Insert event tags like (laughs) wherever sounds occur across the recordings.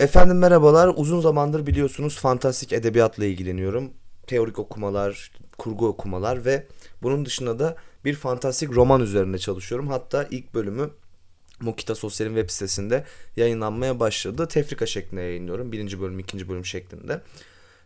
Efendim merhabalar. Uzun zamandır biliyorsunuz fantastik edebiyatla ilgileniyorum. Teorik okumalar, kurgu okumalar ve bunun dışında da bir fantastik roman üzerinde çalışıyorum. Hatta ilk bölümü Mokita Sosyal'in web sitesinde yayınlanmaya başladı. Tefrika şeklinde yayınlıyorum. Birinci bölüm, ikinci bölüm şeklinde.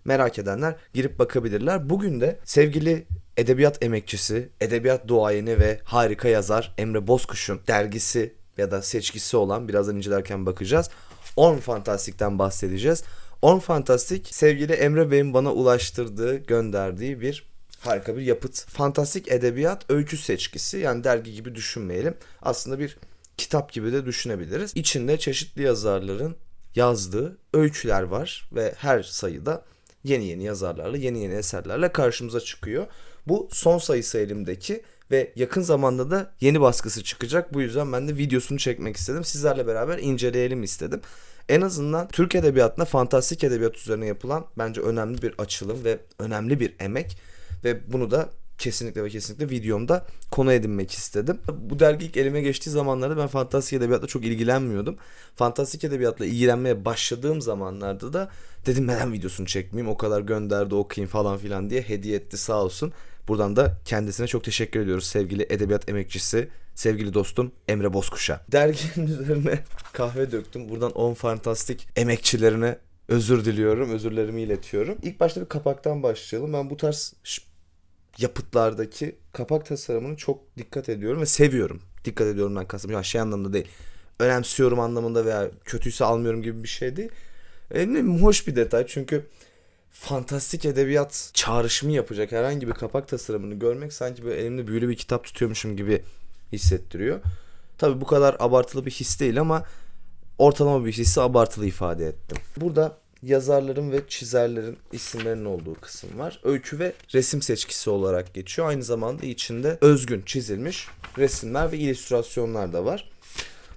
Merak edenler girip bakabilirler. Bugün de sevgili edebiyat emekçisi, edebiyat duayeni ve harika yazar Emre Bozkuş'un dergisi ya da seçkisi olan birazdan incelerken bakacağız. Orm Fantastik'ten bahsedeceğiz. Orm Fantastik sevgili Emre Bey'in bana ulaştırdığı, gönderdiği bir harika bir yapıt. Fantastik edebiyat öykü seçkisi yani dergi gibi düşünmeyelim. Aslında bir kitap gibi de düşünebiliriz. İçinde çeşitli yazarların yazdığı öyküler var ve her sayıda yeni yeni yazarlarla, yeni yeni eserlerle karşımıza çıkıyor. Bu son sayısı elimdeki ve yakın zamanda da yeni baskısı çıkacak. Bu yüzden ben de videosunu çekmek istedim. Sizlerle beraber inceleyelim istedim. En azından Türk edebiyatına fantastik edebiyat üzerine yapılan bence önemli bir açılım ve önemli bir emek ve bunu da kesinlikle ve kesinlikle videomda konu edinmek istedim. Bu dergi ilk elime geçtiği zamanlarda ben fantastik edebiyatla çok ilgilenmiyordum. Fantastik edebiyatla ilgilenmeye başladığım zamanlarda da dedim neden videosunu çekmeyeyim o kadar gönderdi okuyayım falan filan diye hediye etti sağ olsun. Buradan da kendisine çok teşekkür ediyoruz sevgili edebiyat emekçisi, sevgili dostum Emre Bozkuş'a. Derginin (laughs) üzerine kahve döktüm. Buradan 10 fantastik emekçilerine özür diliyorum, özürlerimi iletiyorum. İlk başta bir kapaktan başlayalım. Ben bu tarz yapıtlardaki kapak tasarımını çok dikkat ediyorum ve seviyorum. Dikkat ediyorum ben kastım. Ya şey anlamda değil. Önemsiyorum anlamında veya kötüyse almıyorum gibi bir şey değil. Eminim hoş bir detay çünkü fantastik edebiyat çağrışımı yapacak herhangi bir kapak tasarımını görmek sanki böyle elimde büyülü bir kitap tutuyormuşum gibi hissettiriyor. Tabi bu kadar abartılı bir his değil ama ortalama bir hissi abartılı ifade ettim. Burada yazarların ve çizerlerin isimlerinin olduğu kısım var. Öykü ve resim seçkisi olarak geçiyor. Aynı zamanda içinde özgün çizilmiş resimler ve illüstrasyonlar da var.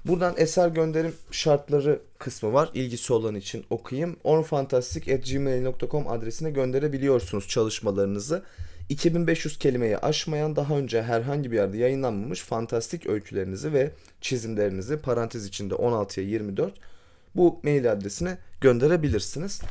Buradan eser gönderim şartları kısmı var. İlgisi olan için okuyayım. ornfantastik.gmail.com adresine gönderebiliyorsunuz çalışmalarınızı. 2500 kelimeyi aşmayan daha önce herhangi bir yerde yayınlanmamış fantastik öykülerinizi ve çizimlerinizi parantez içinde 16'ya 24 bu mail adresine gönderebilirsiniz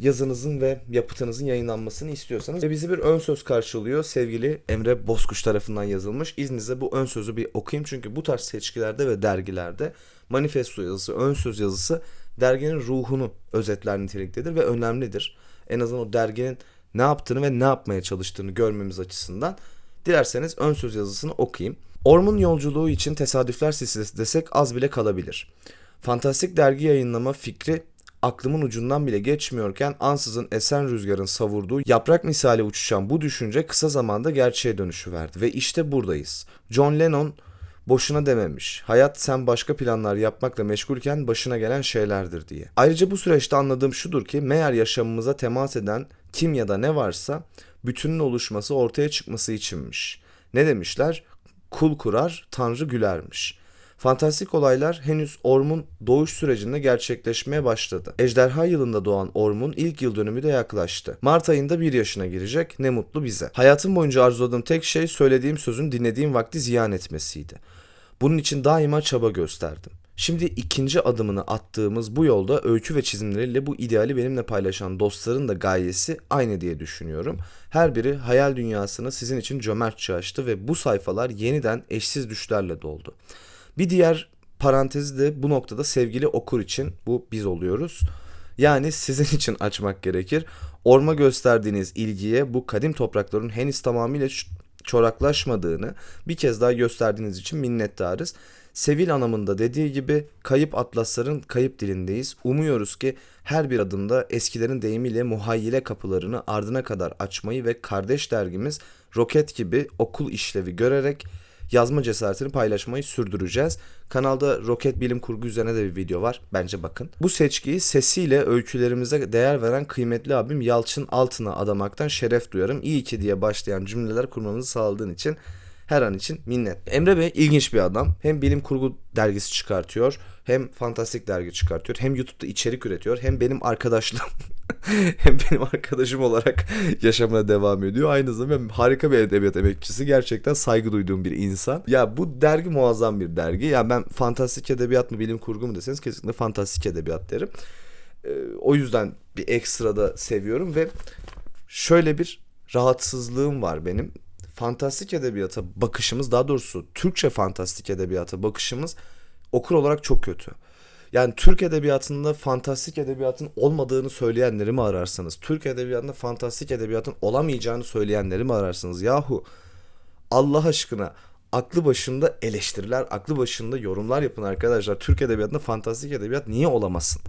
yazınızın ve yapıtınızın yayınlanmasını istiyorsanız ve bizi bir ön söz karşılıyor sevgili Emre Bozkuş tarafından yazılmış. İzninizle bu ön sözü bir okuyayım çünkü bu tarz seçkilerde ve dergilerde manifesto yazısı, ön söz yazısı derginin ruhunu özetler niteliktedir ve önemlidir. En azından o derginin ne yaptığını ve ne yapmaya çalıştığını görmemiz açısından. Dilerseniz ön söz yazısını okuyayım. Ormun yolculuğu için tesadüfler silsilesi desek az bile kalabilir. Fantastik dergi yayınlama fikri aklımın ucundan bile geçmiyorken ansızın esen rüzgarın savurduğu yaprak misali uçuşan bu düşünce kısa zamanda gerçeğe dönüşü verdi ve işte buradayız. John Lennon boşuna dememiş. Hayat sen başka planlar yapmakla meşgulken başına gelen şeylerdir diye. Ayrıca bu süreçte anladığım şudur ki meğer yaşamımıza temas eden kim ya da ne varsa bütünün oluşması ortaya çıkması içinmiş. Ne demişler? Kul kurar, tanrı gülermiş. Fantastik olaylar henüz Orm'un doğuş sürecinde gerçekleşmeye başladı. Ejderha yılında doğan Orm'un ilk yıl dönümü de yaklaştı. Mart ayında bir yaşına girecek ne mutlu bize. Hayatım boyunca arzuladığım tek şey söylediğim sözün dinlediğim vakti ziyan etmesiydi. Bunun için daima çaba gösterdim. Şimdi ikinci adımını attığımız bu yolda öykü ve çizimleriyle bu ideali benimle paylaşan dostların da gayesi aynı diye düşünüyorum. Her biri hayal dünyasını sizin için cömertçe açtı ve bu sayfalar yeniden eşsiz düşlerle doldu. Bir diğer parantezi de bu noktada sevgili okur için bu biz oluyoruz. Yani sizin (laughs) için açmak gerekir. Orma gösterdiğiniz ilgiye bu kadim toprakların henüz tamamıyla çoraklaşmadığını bir kez daha gösterdiğiniz için minnettarız. Sevil anlamında dediği gibi kayıp atlasların kayıp dilindeyiz. Umuyoruz ki her bir adımda eskilerin deyimiyle muhayyile kapılarını ardına kadar açmayı ve kardeş dergimiz roket gibi okul işlevi görerek yazma cesaretini paylaşmayı sürdüreceğiz. Kanalda roket bilim kurgu üzerine de bir video var. Bence bakın. Bu seçkiyi sesiyle öykülerimize değer veren kıymetli abim Yalçın Altın'a adamaktan şeref duyarım. İyi ki diye başlayan cümleler kurmamızı sağladığın için Her an için minnet. Emre Bey ilginç bir adam. Hem bilim kurgu dergisi çıkartıyor, hem fantastik dergi çıkartıyor, hem YouTube'da içerik üretiyor, hem benim arkadaşlığım (laughs) (laughs) hem benim arkadaşım olarak yaşamına devam ediyor. Aynı zamanda harika bir edebiyat emekçisi. Gerçekten saygı duyduğum bir insan. Ya bu dergi muazzam bir dergi. Ya ben fantastik edebiyat mı bilim kurgu mu deseniz kesinlikle fantastik edebiyat derim. Ee, o yüzden bir ekstra da seviyorum ve şöyle bir rahatsızlığım var benim. Fantastik edebiyata bakışımız daha doğrusu Türkçe fantastik edebiyata bakışımız okur olarak çok kötü. Yani Türk edebiyatında fantastik edebiyatın olmadığını söyleyenleri mi ararsanız, Türk edebiyatında fantastik edebiyatın olamayacağını söyleyenleri mi ararsınız? Yahu Allah aşkına aklı başında eleştiriler, aklı başında yorumlar yapın arkadaşlar. Türk edebiyatında fantastik edebiyat niye olamasın?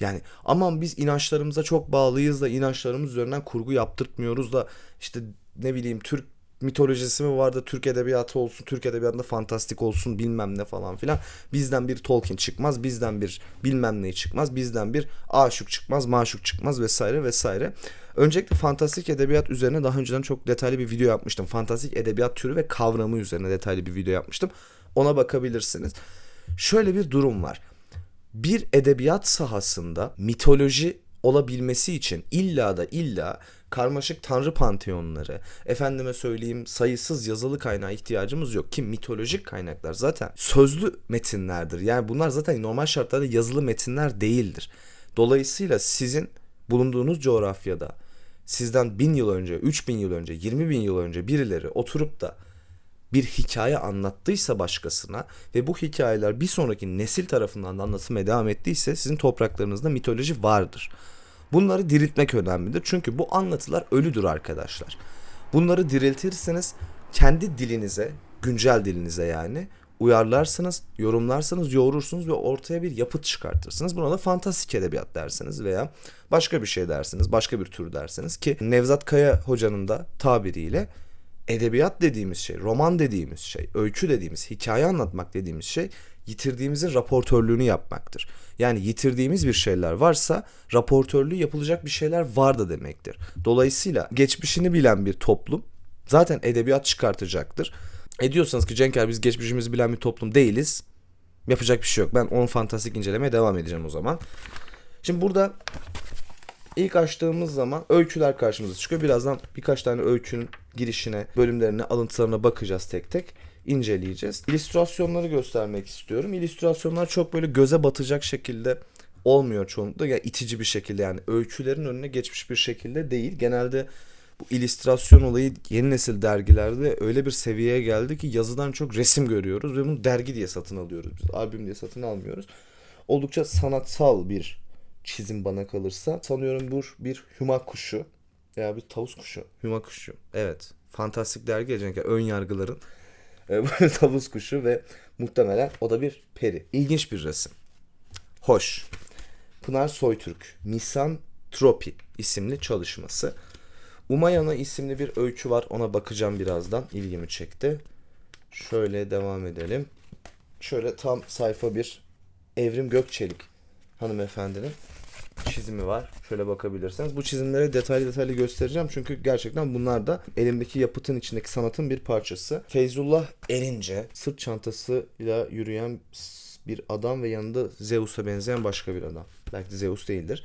Yani aman biz inançlarımıza çok bağlıyız da inançlarımız üzerinden kurgu yaptırtmıyoruz da işte ne bileyim Türk mitolojisi mi vardı Türk edebiyatı olsun Türk edebiyatında fantastik olsun bilmem ne falan filan. Bizden bir Tolkien çıkmaz bizden bir bilmem ne çıkmaz bizden bir aşık çıkmaz maşuk çıkmaz vesaire vesaire. Öncelikle fantastik edebiyat üzerine daha önceden çok detaylı bir video yapmıştım. Fantastik edebiyat türü ve kavramı üzerine detaylı bir video yapmıştım. Ona bakabilirsiniz. Şöyle bir durum var. Bir edebiyat sahasında mitoloji olabilmesi için illa da illa karmaşık tanrı panteonları, efendime söyleyeyim sayısız yazılı kaynağa ihtiyacımız yok ki mitolojik kaynaklar zaten sözlü metinlerdir. Yani bunlar zaten normal şartlarda yazılı metinler değildir. Dolayısıyla sizin bulunduğunuz coğrafyada sizden bin yıl önce, üç bin yıl önce, yirmi bin yıl önce birileri oturup da bir hikaye anlattıysa başkasına ve bu hikayeler bir sonraki nesil tarafından da anlatılmaya devam ettiyse sizin topraklarınızda mitoloji vardır. Bunları diriltmek önemlidir. Çünkü bu anlatılar ölüdür arkadaşlar. Bunları diriltirseniz kendi dilinize, güncel dilinize yani uyarlarsınız, yorumlarsınız, yoğurursunuz ve ortaya bir yapıt çıkartırsınız. Buna da fantastik edebiyat dersiniz veya başka bir şey dersiniz, başka bir tür dersiniz ki Nevzat Kaya hocanın da tabiriyle edebiyat dediğimiz şey, roman dediğimiz şey, öykü dediğimiz, hikaye anlatmak dediğimiz şey yitirdiğimizin raportörlüğünü yapmaktır. Yani yitirdiğimiz bir şeyler varsa raportörlüğü yapılacak bir şeyler var da demektir. Dolayısıyla geçmişini bilen bir toplum zaten edebiyat çıkartacaktır. Ediyorsanız ki Cenker biz geçmişimizi bilen bir toplum değiliz. Yapacak bir şey yok. Ben onun fantastik incelemeye devam edeceğim o zaman. Şimdi burada ilk açtığımız zaman öyküler karşımıza çıkıyor. Birazdan birkaç tane öykünün girişine, bölümlerine, alıntılarına bakacağız tek tek inceleyeceğiz. İllüstrasyonları göstermek istiyorum. İllüstrasyonlar çok böyle göze batacak şekilde olmuyor çoğunlukla. Yani itici bir şekilde yani öykülerin önüne geçmiş bir şekilde değil. Genelde bu illüstrasyon olayı yeni nesil dergilerde öyle bir seviyeye geldi ki yazıdan çok resim görüyoruz ve bunu dergi diye satın alıyoruz. Biz albüm diye satın almıyoruz. Oldukça sanatsal bir çizim bana kalırsa. Sanıyorum bu bir huma kuşu veya bir tavus kuşu. Huma kuşu. Evet. Fantastik dergi gelecek. ön yargıların (laughs) tavus kuşu ve muhtemelen o da bir peri. İlginç bir resim. Hoş. Pınar Soytürk. Misan Tropi isimli çalışması. Umayana isimli bir öykü var. Ona bakacağım birazdan. İlgimi çekti. Şöyle devam edelim. Şöyle tam sayfa bir Evrim Gökçelik hanımefendinin çizimi var. Şöyle bakabilirsiniz. Bu çizimleri detaylı detaylı göstereceğim. Çünkü gerçekten bunlar da elimdeki yapıtın içindeki sanatın bir parçası. Feyzullah Erince sırt çantasıyla yürüyen bir adam ve yanında Zeus'a benzeyen başka bir adam. Belki de Zeus değildir.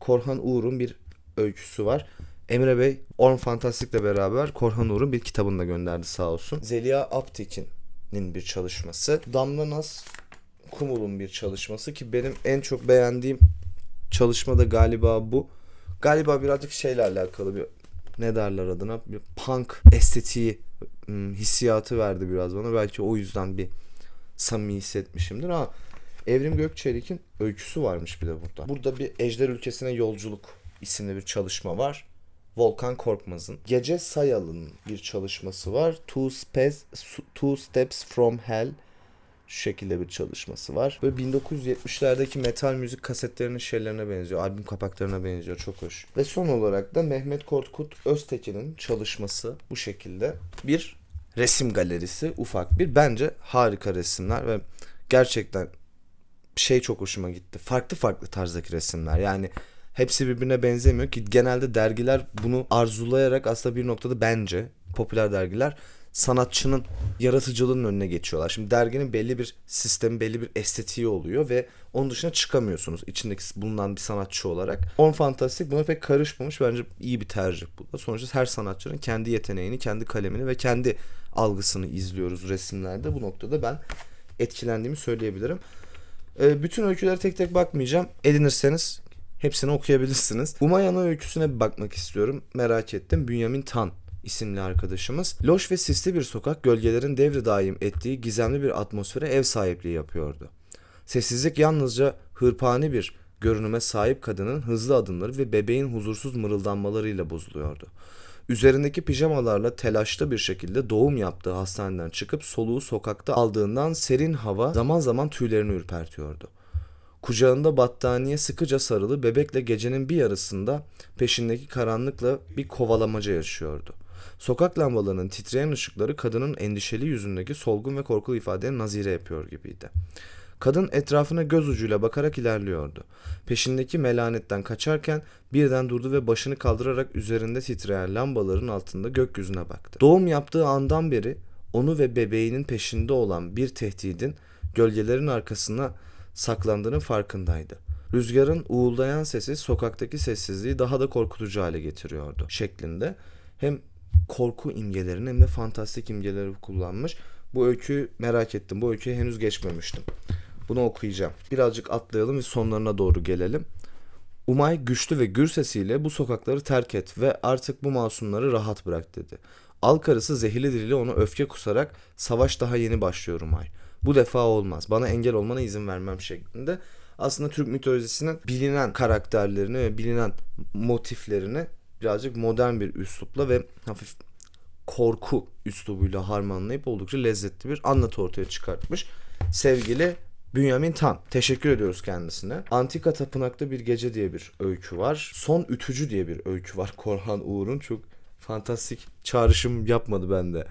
Korhan Uğur'un bir öyküsü var. Emre Bey Orn Fantastik'le beraber Korhan Uğur'un bir kitabını da gönderdi sağ olsun. Zeliha Aptekin'in bir çalışması. Damla Naz Kumul'un bir çalışması ki benim en çok beğendiğim çalışma da galiba bu. Galiba birazcık şeyle alakalı bir ne derler adına bir punk estetiği hissiyatı verdi biraz bana. Belki o yüzden bir samimi hissetmişimdir ama Evrim Gökçelik'in öyküsü varmış bir de burada. Burada bir Ejder Ülkesine Yolculuk isimli bir çalışma var. Volkan Korkmaz'ın. Gece Sayal'ın bir çalışması var. Two, Spes, Two Steps from Hell şu şekilde bir çalışması var. Böyle 1970'lerdeki metal müzik kasetlerinin şeylerine benziyor. Albüm kapaklarına benziyor. Çok hoş. Ve son olarak da Mehmet Korkut Öztekin'in çalışması bu şekilde. Bir resim galerisi ufak bir. Bence harika resimler ve gerçekten şey çok hoşuma gitti. Farklı farklı tarzdaki resimler. Yani hepsi birbirine benzemiyor ki genelde dergiler bunu arzulayarak aslında bir noktada bence popüler dergiler sanatçının yaratıcılığının önüne geçiyorlar. Şimdi derginin belli bir sistemi, belli bir estetiği oluyor ve onun dışına çıkamıyorsunuz içindeki bulunan bir sanatçı olarak. On Fantastik buna pek karışmamış. Bence iyi bir tercih bu da. Sonuçta her sanatçının kendi yeteneğini, kendi kalemini ve kendi algısını izliyoruz resimlerde. Bu noktada ben etkilendiğimi söyleyebilirim. Ee, bütün öykülere tek tek bakmayacağım. Edinirseniz hepsini okuyabilirsiniz. Umayana öyküsüne bir bakmak istiyorum. Merak ettim. Bünyamin Tan isimli arkadaşımız. Loş ve sisli bir sokak gölgelerin devri daim ettiği gizemli bir atmosfere ev sahipliği yapıyordu. Sessizlik yalnızca hırpani bir görünüme sahip kadının hızlı adımları ve bebeğin huzursuz mırıldanmalarıyla bozuluyordu. Üzerindeki pijamalarla telaşlı bir şekilde doğum yaptığı hastaneden çıkıp soluğu sokakta aldığından serin hava zaman zaman tüylerini ürpertiyordu. Kucağında battaniye sıkıca sarılı bebekle gecenin bir yarısında peşindeki karanlıkla bir kovalamaca yaşıyordu. Sokak lambalarının titreyen ışıkları kadının endişeli yüzündeki solgun ve korkulu ifadeni nazire yapıyor gibiydi. Kadın etrafına göz ucuyla bakarak ilerliyordu. Peşindeki melanetten kaçarken birden durdu ve başını kaldırarak üzerinde titreyen lambaların altında gökyüzüne baktı. Doğum yaptığı andan beri onu ve bebeğinin peşinde olan bir tehdidin gölgelerin arkasına saklandığının farkındaydı. Rüzgarın uğuldayan sesi sokaktaki sessizliği daha da korkutucu hale getiriyordu şeklinde. Hem korku imgelerini hem de fantastik imgeleri kullanmış. Bu öyküyü merak ettim. Bu öyküyü henüz geçmemiştim. Bunu okuyacağım. Birazcık atlayalım ve sonlarına doğru gelelim. Umay güçlü ve gür sesiyle bu sokakları terk et ve artık bu masumları rahat bırak dedi. Al karısı zehirli diliyle onu öfke kusarak savaş daha yeni başlıyor Umay. Bu defa olmaz. Bana engel olmana izin vermem şeklinde. Aslında Türk mitolojisinin bilinen karakterlerini ve bilinen motiflerini birazcık modern bir üslupla ve hafif korku üslubuyla harmanlayıp oldukça lezzetli bir anlatı ortaya çıkartmış. Sevgili Bünyamin Tan. Teşekkür ediyoruz kendisine. Antika Tapınak'ta bir gece diye bir öykü var. Son Ütücü diye bir öykü var. (laughs) Korhan Uğur'un çok fantastik çağrışım yapmadı bende.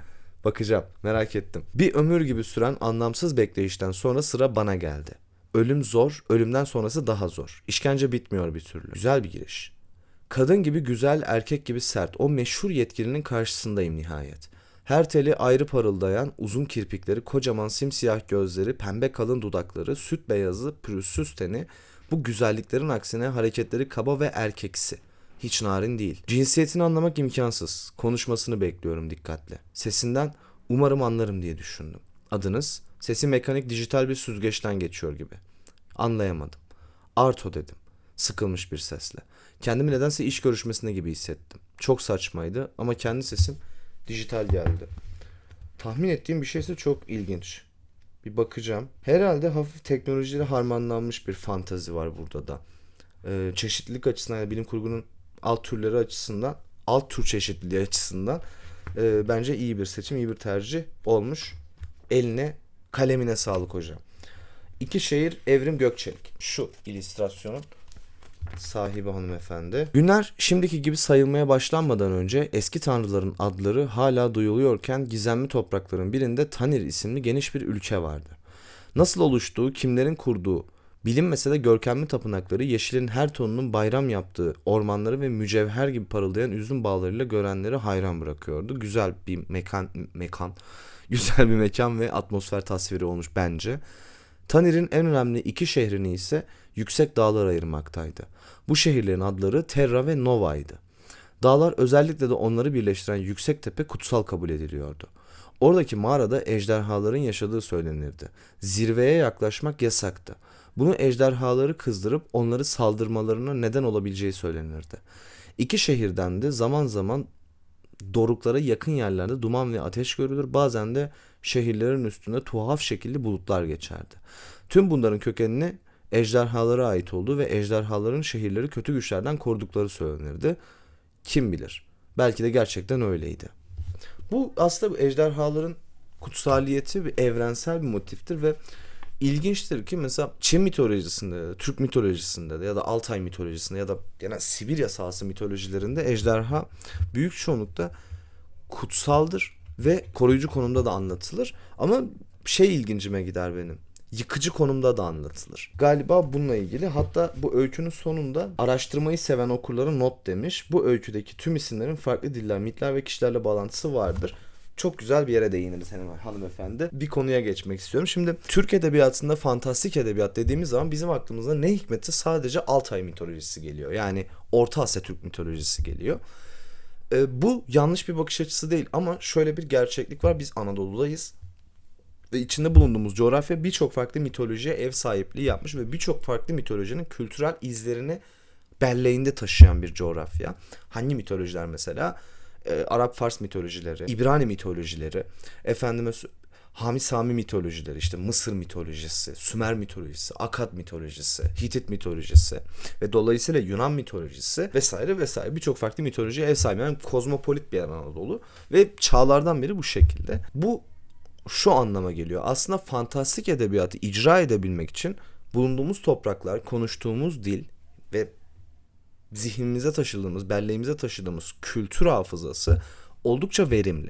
Bakacağım merak ettim. Bir ömür gibi süren anlamsız bekleyişten sonra sıra bana geldi. Ölüm zor, ölümden sonrası daha zor. İşkence bitmiyor bir türlü. Güzel bir giriş. Kadın gibi güzel, erkek gibi sert. O meşhur yetkilinin karşısındayım nihayet. Her teli ayrı parıldayan uzun kirpikleri, kocaman simsiyah gözleri, pembe kalın dudakları, süt beyazı, pürüzsüz teni, bu güzelliklerin aksine hareketleri kaba ve erkeksi. Hiç narin değil. Cinsiyetini anlamak imkansız. Konuşmasını bekliyorum dikkatle. Sesinden umarım anlarım diye düşündüm. Adınız? Sesi mekanik dijital bir süzgeçten geçiyor gibi. Anlayamadım. Arto dedim. Sıkılmış bir sesle. Kendimi nedense iş görüşmesinde gibi hissettim. Çok saçmaydı ama kendi sesim dijital geldi. Tahmin ettiğim bir şeyse çok ilginç. Bir bakacağım. Herhalde hafif teknolojiyle harmanlanmış bir fantazi var burada da. Ee, çeşitlilik açısından yani bilim kurgunun alt türleri açısından, alt tür çeşitliliği açısından e, bence iyi bir seçim, iyi bir tercih olmuş. Eline, kalemine sağlık hocam. İki şehir Evrim Gökçelik. Şu illüstrasyonun sahibi hanımefendi. Günler şimdiki gibi sayılmaya başlanmadan önce eski tanrıların adları hala duyuluyorken gizemli toprakların birinde Tanir isimli geniş bir ülke vardı. Nasıl oluştuğu, kimlerin kurduğu, bilinmese de görkemli tapınakları yeşilin her tonunun bayram yaptığı ormanları ve mücevher gibi parıldayan üzüm bağlarıyla görenleri hayran bırakıyordu. Güzel bir mekan, mekan, (laughs) güzel bir mekan ve atmosfer tasviri olmuş bence. Tanir'in en önemli iki şehrini ise yüksek dağlar ayırmaktaydı. Bu şehirlerin adları Terra ve Nova'ydı. Dağlar özellikle de onları birleştiren yüksek tepe kutsal kabul ediliyordu. Oradaki mağarada ejderhaların yaşadığı söylenirdi. Zirveye yaklaşmak yasaktı. Bunu ejderhaları kızdırıp onları saldırmalarına neden olabileceği söylenirdi. İki şehirden de zaman zaman doruklara yakın yerlerde duman ve ateş görülür. Bazen de şehirlerin üstünde tuhaf şekilli bulutlar geçerdi. Tüm bunların kökenini ejderhalara ait olduğu ve ejderhaların şehirleri kötü güçlerden korudukları söylenirdi. Kim bilir? Belki de gerçekten öyleydi. Bu aslında bu ejderhaların kutsaliyeti bir evrensel bir motiftir ve ilginçtir ki mesela Çin mitolojisinde, Türk mitolojisinde de ya da Altay mitolojisinde ya da genel Sibirya sahası mitolojilerinde ejderha büyük çoğunlukta kutsaldır ve koruyucu konumda da anlatılır. Ama şey ilgincime gider benim yıkıcı konumda da anlatılır. Galiba bununla ilgili hatta bu öykünün sonunda araştırmayı seven okurlara not demiş. Bu öyküdeki tüm isimlerin farklı diller, mitler ve kişilerle bağlantısı vardır. çok güzel bir yere değindiniz hanımefendi. Bir konuya geçmek istiyorum. Şimdi Türk edebiyatında fantastik edebiyat dediğimiz zaman bizim aklımıza ne hikmetse sadece Altay mitolojisi geliyor. Yani Orta Asya Türk mitolojisi geliyor. E, bu yanlış bir bakış açısı değil ama şöyle bir gerçeklik var. Biz Anadolu'dayız içinde bulunduğumuz coğrafya birçok farklı mitolojiye ev sahipliği yapmış ve birçok farklı mitolojinin kültürel izlerini belleğinde taşıyan bir coğrafya. Hangi mitolojiler mesela? E, Arap Fars mitolojileri, İbrani mitolojileri, efendime Hami Sami mitolojileri, işte Mısır mitolojisi, Sümer mitolojisi, Akad mitolojisi, Hitit mitolojisi ve dolayısıyla Yunan mitolojisi vesaire vesaire birçok farklı mitolojiye ev sahibi. Yani kozmopolit bir yer Anadolu ve çağlardan beri bu şekilde. Bu şu anlama geliyor. Aslında fantastik edebiyatı icra edebilmek için bulunduğumuz topraklar, konuştuğumuz dil ve zihnimize taşıdığımız, belleğimize taşıdığımız kültür hafızası oldukça verimli.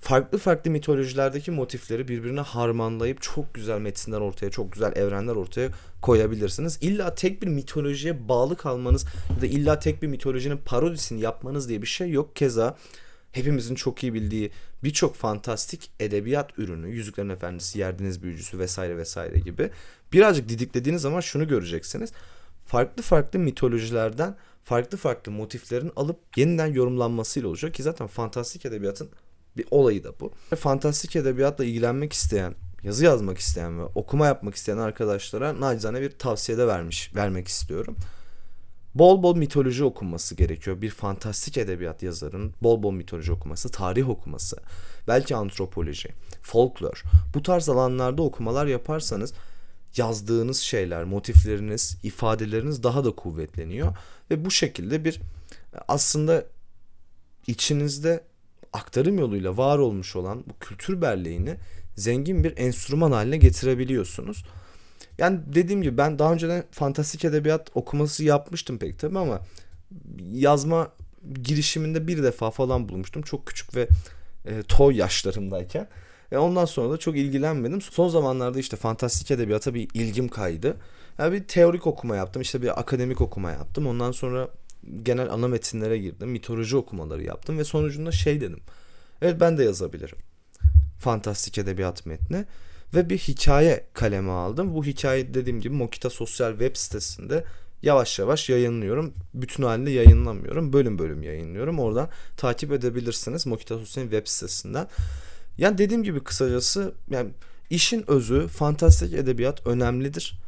Farklı farklı mitolojilerdeki motifleri birbirine harmanlayıp çok güzel metinler ortaya, çok güzel evrenler ortaya koyabilirsiniz. İlla tek bir mitolojiye bağlı kalmanız ya da illa tek bir mitolojinin parodisini yapmanız diye bir şey yok. Keza hepimizin çok iyi bildiği birçok fantastik edebiyat ürünü, Yüzüklerin Efendisi, Yerdeniz Büyücüsü vesaire vesaire gibi birazcık didiklediğiniz zaman şunu göreceksiniz. Farklı farklı mitolojilerden farklı farklı motiflerin alıp yeniden yorumlanmasıyla olacak ki zaten fantastik edebiyatın bir olayı da bu. Fantastik edebiyatla ilgilenmek isteyen, yazı yazmak isteyen ve okuma yapmak isteyen arkadaşlara nacizane bir tavsiyede vermiş, vermek istiyorum bol bol mitoloji okunması gerekiyor. Bir fantastik edebiyat yazarının bol bol mitoloji okuması, tarih okuması, belki antropoloji, folklor. Bu tarz alanlarda okumalar yaparsanız yazdığınız şeyler, motifleriniz, ifadeleriniz daha da kuvvetleniyor ve bu şekilde bir aslında içinizde aktarım yoluyla var olmuş olan bu kültür belleğini zengin bir enstrüman haline getirebiliyorsunuz. Yani dediğim gibi ben daha önceden fantastik edebiyat okuması yapmıştım pek tabii ama yazma girişiminde bir defa falan bulmuştum. Çok küçük ve e, toy yaşlarımdayken. E ondan sonra da çok ilgilenmedim. Son zamanlarda işte fantastik edebiyata bir ilgim kaydı. Yani bir teorik okuma yaptım. işte bir akademik okuma yaptım. Ondan sonra genel ana metinlere girdim. Mitoloji okumaları yaptım ve sonucunda şey dedim. Evet ben de yazabilirim. Fantastik edebiyat metni ve bir hikaye kaleme aldım. Bu hikaye dediğim gibi Mokita sosyal web sitesinde yavaş yavaş yayınlıyorum. Bütün halinde yayınlamıyorum. Bölüm bölüm yayınlıyorum. Oradan takip edebilirsiniz Mokita sosyal web sitesinden. Yani dediğim gibi kısacası yani işin özü fantastik edebiyat önemlidir.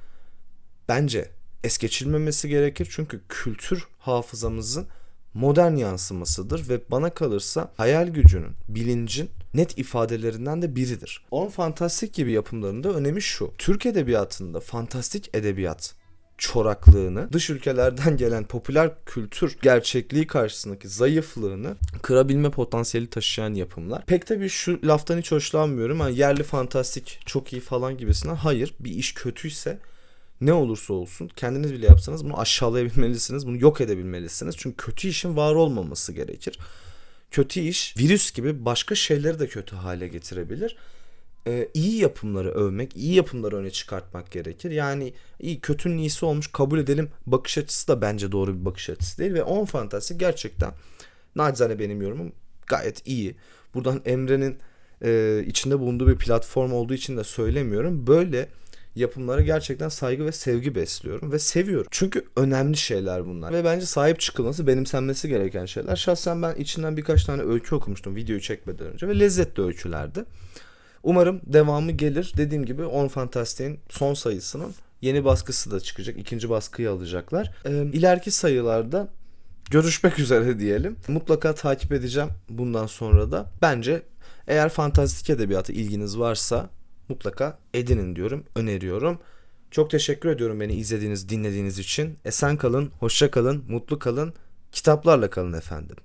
Bence es geçilmemesi gerekir. Çünkü kültür hafızamızın modern yansımasıdır ve bana kalırsa hayal gücünün, bilincin net ifadelerinden de biridir. On fantastik gibi yapımlarında önemi şu. Türk edebiyatında fantastik edebiyat çoraklığını, dış ülkelerden (laughs) gelen popüler kültür gerçekliği karşısındaki zayıflığını kırabilme potansiyeli taşıyan yapımlar. Pek tabii şu laftan hiç hoşlanmıyorum. Yani yerli fantastik çok iyi falan gibisine. Hayır bir iş kötüyse ne olursa olsun kendiniz bile yapsanız bunu aşağılayabilmelisiniz. Bunu yok edebilmelisiniz. Çünkü kötü işin var olmaması gerekir. Kötü iş virüs gibi başka şeyleri de kötü hale getirebilir. Ee, iyi yapımları övmek, iyi yapımları öne çıkartmak gerekir. Yani iyi kötünün iyisi olmuş kabul edelim bakış açısı da bence doğru bir bakış açısı değil. Ve On Fantasy gerçekten nacizane benim yorumum gayet iyi. Buradan Emre'nin e, içinde bulunduğu bir platform olduğu için de söylemiyorum. Böyle yapımlara gerçekten saygı ve sevgi besliyorum ve seviyorum. Çünkü önemli şeyler bunlar ve bence sahip çıkılması, benimsenmesi gereken şeyler. Şahsen ben içinden birkaç tane öykü okumuştum videoyu çekmeden önce ve lezzetli öykülerdi. Umarım devamı gelir. Dediğim gibi On Fantastic'in son sayısının yeni baskısı da çıkacak. İkinci baskıyı alacaklar. Ee, ileriki sayılarda görüşmek üzere diyelim. Mutlaka takip edeceğim bundan sonra da. Bence eğer fantastik edebiyatı ilginiz varsa mutlaka edinin diyorum, öneriyorum. Çok teşekkür ediyorum beni izlediğiniz, dinlediğiniz için. Esen kalın, hoşça kalın, mutlu kalın, kitaplarla kalın efendim.